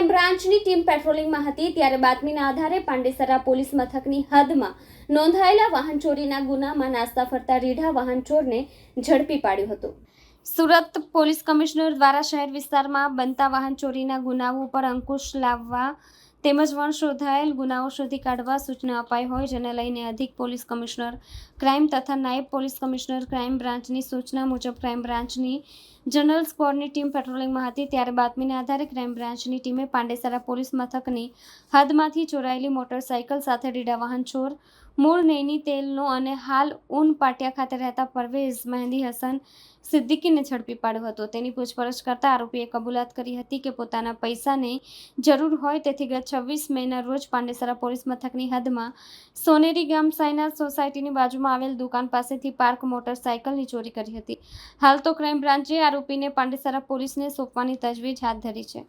Crime બ્રાન્ચની team પેટ્રોલિંગમાં હતી ત્યારે બાતમીના આધારે પાંડેસરા પોલીસ મથકની હદમાં નોંધાયેલા વાહન ચોરીના ગુનામાં નાસ્તા ફરતા રીઢા વાહન ચોરને ઝડપી પાડ્યો હતો. સુરત પોલીસ કમિશનર દ્વારા શહેર વિસ્તારમાં બનતા વાહન ચોરીના ગુનાઓ પર અંકુશ લાવવા તેમજ વણ શોધાયેલ ગુનાઓ શોધી કાઢવા સૂચના અપાઈ હોય, જેને લઈને અધિક પોલીસ કમિશનર, ક્રાઇમ તથા નાયબ પોલીસ કમિશનર, ક્રાઇમ બ્રાન્ચની સૂચના મુજબ ક્રાઇમ બ્રાન્ચની જનરલ સ્કવોડની ટીમ પેટ્રોલિંગમાં હતી. ત્યારે બાતમીના આધારે ક્રાઇમ બ્રાન્ચની ટીમે પાંડેસરા પોલીસ મથકની હદમાંથી ચોરાયેલી મોટરસાયકલ સાથે ડીડા વાહન ચોર, મૂળ નૈની તેલનો અને હાલ ઉન પાટિયા ખાતે રહેતા પરવેઝ મહેંદી હસન સિદ્દીકીને ઝડપી પાડ્યો હતો. તેની પૂછપરછ કરતા આરોપીએ કબૂલાત કરી હતી કે પોતાના પૈસાની જરૂર હોય તેથી ગત છવ્વીસ મેના રોજ પાંડેસરા પોલીસ મથકની હદમાં સોનેરી ગામ સાયના સોસાયટીની બાજુમાં આવેલ દુકાન પાસેથી પાર્ક મોટરસાયકલની ચોરી કરી હતી. હાલ તો ક્રાઇમ બ્રાન્ચે આરોપીને પાંડેસરા પોલીસને સોંપવાની તજવીજ હાથ ધરી છે.